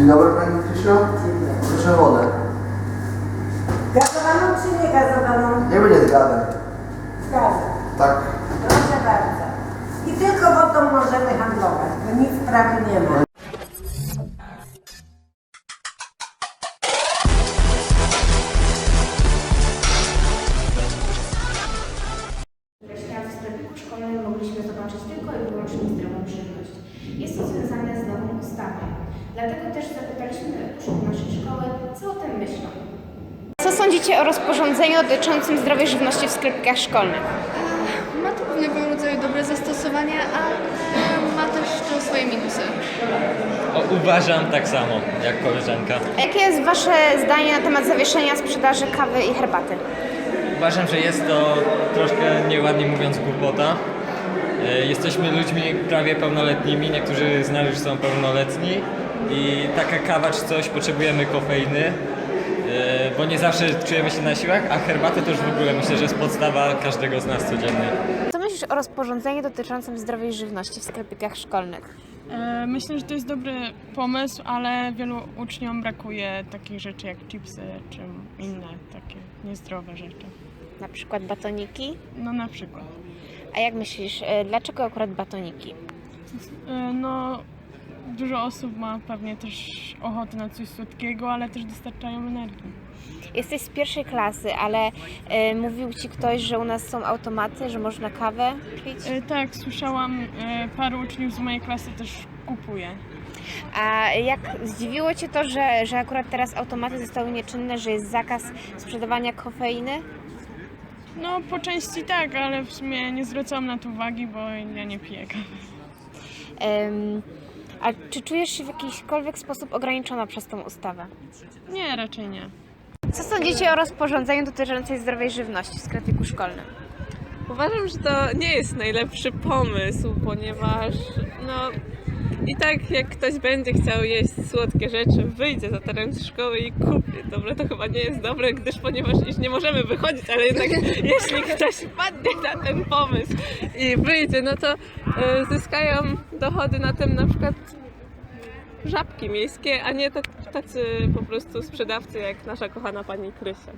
Dzień dobry Pani Krzysiu. Proszę wodę. Gazowaną czy nie gazowaną? Nie będzie zgadem. Zgadzam. Tak. Proszę bardzo. I tylko wodą możemy handlować, bo nic prawy nie ma. Też zapytaliśmy uczniów naszej szkoły, co o tym myślą. Co sądzicie o rozporządzeniu dotyczącym zdrowej żywności w sklepikach szkolnych? Ma to pewnego rodzaju dobre zastosowanie, ale ma też to swoje minusy. O, uważam tak samo jak koleżanka. A jakie jest Wasze zdanie na temat zawieszenia sprzedaży kawy i herbaty? Uważam, że jest to troszkę nieładnie mówiąc głupota. E, Jesteśmy ludźmi prawie pełnoletnimi, niektórzy z nas już są pełnoletni i taka kawa czy coś potrzebujemy kofeiny, e, bo nie zawsze czujemy się na siłach, a herbatę to już w ogóle myślę, że jest podstawa każdego z nas codziennie. Co myślisz o rozporządzeniu dotyczącym zdrowej żywności w sklepikach szkolnych? E, Myślę, że to jest dobry pomysł, ale wielu uczniom brakuje takich rzeczy jak chipsy czy inne takie niezdrowe rzeczy. Na przykład batoniki? No na przykład. A jak myślisz, e, dlaczego akurat batoniki? No dużo osób ma pewnie też ochotę na coś słodkiego, ale też dostarczają energii. Jesteś z pierwszej klasy, ale e, mówił ci ktoś, że u nas są automaty, że można kawę pić? E, Tak, słyszałam, e, paru uczniów z mojej klasy też kupuje. A jak zdziwiło cię to, że, że akurat teraz automaty zostały nieczynne, że jest zakaz sprzedawania kofeiny? No po części tak, ale w sumie nie zwracałam na to uwagi, bo ja nie piję kawy. Em, a czy czujesz się w jakikolwiek sposób ograniczona przez tą ustawę? Nie, raczej nie. Co sądzicie o rozporządzeniu dotyczącej zdrowej żywności w sklepiku szkolnym? Uważam, że to nie jest najlepszy pomysł, ponieważ no i tak jak ktoś będzie chciał jeść słodkie rzeczy, wyjdzie za teren szkoły i kupi. Dobra, to chyba nie jest dobre, gdyż ponieważ już nie możemy wychodzić, ale jednak jeśli ktoś wpadnie na ten pomysł i wyjdzie, no to e, zyskają dochody na tym na przykład żabki miejskie, a nie tak, tacy po prostu sprzedawcy jak nasza kochana pani Krysia.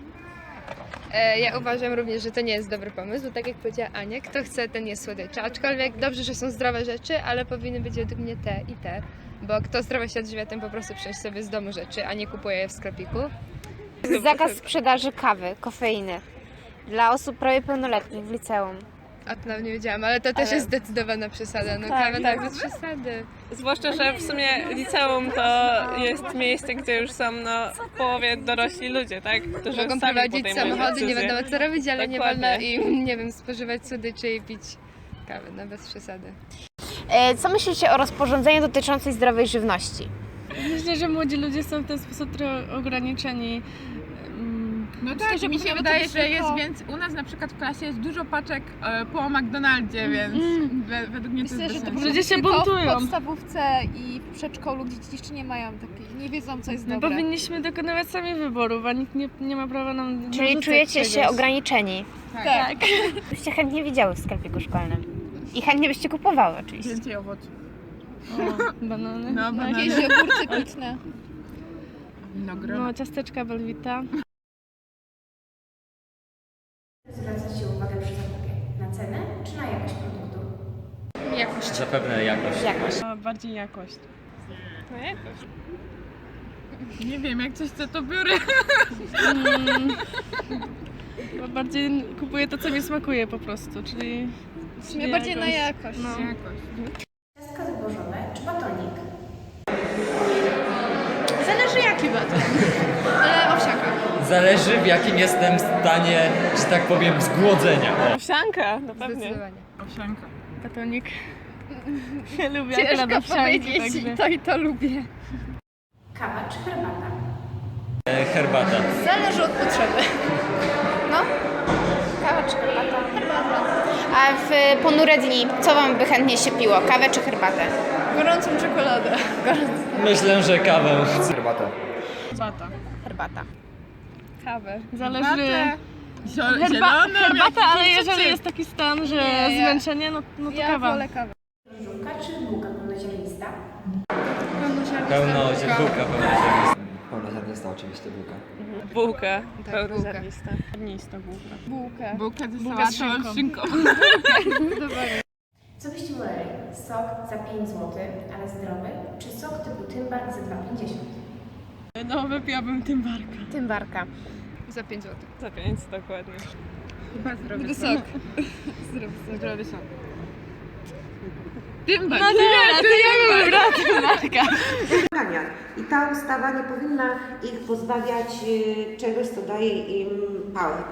E, Ja uważam również, że to nie jest dobry pomysł, bo tak jak powiedziała Ania, kto chce, ten jest słodyczy. Aczkolwiek dobrze, że są zdrowe rzeczy, ale powinny być według mnie te i te. Bo kto zdrowo się odżywia, ten po prostu przyniesie sobie z domu rzeczy, a nie kupuje je w sklepiku. Zakaz sprzedaży kawy, kofeiny dla osób prawie pełnoletnich w liceum. A to nawet nie wiedziałam, ale to też jest zdecydowana przesada. No kawa tak. nawet przesady. Zwłaszcza, że w sumie liceum to jest miejsce, gdzie już są no, w połowie dorośli ludzie, tak? Którzy Mogą sami prowadzić podejmują samochody, nie decyzje. wiadomo co robić, ale nie Dokładnie. wolno im, nie wiem, spożywać słodyczy i pić kawę, no bez przesady. E, Co myślicie o rozporządzeniu dotyczącej zdrowej żywności? Myślę, że młodzi ludzie są w ten sposób trochę ograniczeni. Mm, No tak, mi się wydaje, że jest więcej. U nas na przykład w klasie jest dużo paczek e, po McDonaldzie, więc we, według mnie to Myślę, jest że to. Ludzie się buntują. w podstawówce i w przedszkolu, gdzie dzieci jeszcze nie mają takiej, nie wiedzą co jest No, dobre. powinniśmy dokonywać sami wyborów, a nikt nie, nie ma prawa nam Czyli czujecie się czegoś. ograniczeni? Tak. Byście chętnie widziały w sklepiku szkolnym. I chętnie byście kupowały oczywiście. Więcej owoców. O, banany. No, banany. Jakieś ogórce pitne. Winogron. No, ciasteczka Belwita. Zwracacie uwagę przy zakupie na cenę czy na jakość produktu? Jakość. Zapewne jakość. Jakość. A bardziej jakość. No jakoś. Nie wiem, jak coś chce, to biorę. Mm, bardziej kupuję to, co mi smakuje po prostu, czyli... Sumie bardziej na jakość. No. Jakość. Ciastka zbożowe czy batonik? Zależy jaki baton. Ale owsianka. Zależy w jakim jestem stanie, że tak powiem, zgłodzenia. Owsianka, no pewnie. Zdecydowanie. Owsianka. Batonik. Ja lubię Ciężko akurat owsianki, powiedzieć, także... to i to lubię. Kawa czy herbata? E, Herbata. Zależy od potrzeby. No? Kawa czy herbata? A w ponure dni, co wam by chętnie się piło? Kawę czy herbatę? Gorącą czekoladę. Myślę, że kawę. Herbatę. Herbata. Herbata. Kawę. Zależy... Herbatę. Zio- Herba, zieloną, herbata, ale jeżeli jest taki stan, że Nie, ja- zmęczenie, no, no to Ja kawa. wolę kawę. Żółka czy bułka pełnoziarnista? Pełnoziarnista. pełno ziarnówka, pełno ziarnista. Pełnoziarnista oczywiście bułka. Bułka, Tak, pełnoziarnista. Ziarnista bułka. Bułkę. Bułka ze Bułka z sałatą, szynką. szynką. Co byście woleli? Sok za 5 zł, ale zdrowy, czy sok typu Tymbark za 2,50? No wypiłabym tymbarka. Tymbarka. Za 5 zł. Za pięć dokładnie. Chyba zdrowy Wysok. Zdrowy sok. Tymbar. No dobra, to ja. Spotkania. I ta ustawa nie powinna ich pozbawiać y, czegoś, co daje im power.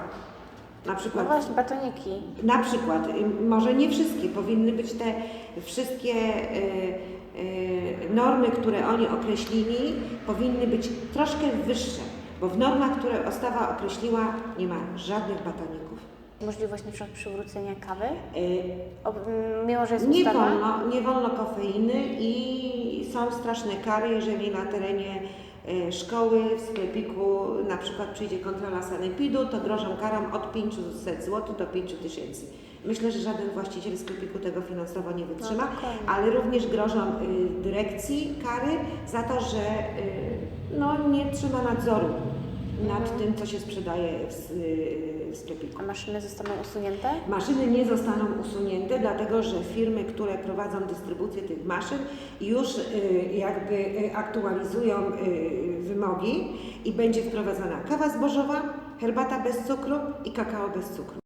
Na przykład, No właśnie, batoniki. na przykład, y, może nie wszystkie, powinny być te wszystkie y, y, normy, które oni określili, powinny być troszkę wyższe, bo w normach, które ustawa określiła, nie ma żadnych batoników. Możliwość na przykład przywrócenia kawy, Y, mimo że jest Nie ustawa. wolno, nie wolno kofeiny i są straszne kary, jeżeli na terenie e, szkoły, w sklepiku na przykład przyjdzie kontrola sanepidu, to grożą karą od 500 zł do 5000. Myślę, że żaden właściciel sklepiku tego finansowo nie wytrzyma, ale również grożą y, dyrekcji kary za to, że y, no, nie trzyma nadzoru nad tym, co się sprzedaje w, w sklepiku. A maszyny zostaną usunięte? Maszyny nie zostaną usunięte, dlatego że firmy, które prowadzą dystrybucję tych maszyn, już y, jakby y, aktualizują y, wymogi i będzie wprowadzana kawa zbożowa, herbata bez cukru i kakao bez cukru.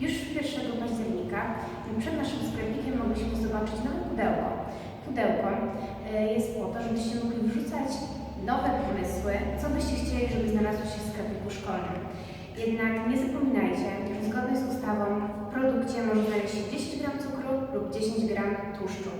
Już 1 października przed naszym sklepikiem mogliśmy zobaczyć nowe pudełko. Pudełko jest po to, żebyście mogli wrzucać nowe pomysły, co byście chcieli, żeby w sklepiku szkolnym. Jednak nie zapominajcie, że zgodnie z ustawą w produkcie może znaleźć się 10 gram cukru lub 10 gram tłuszczu.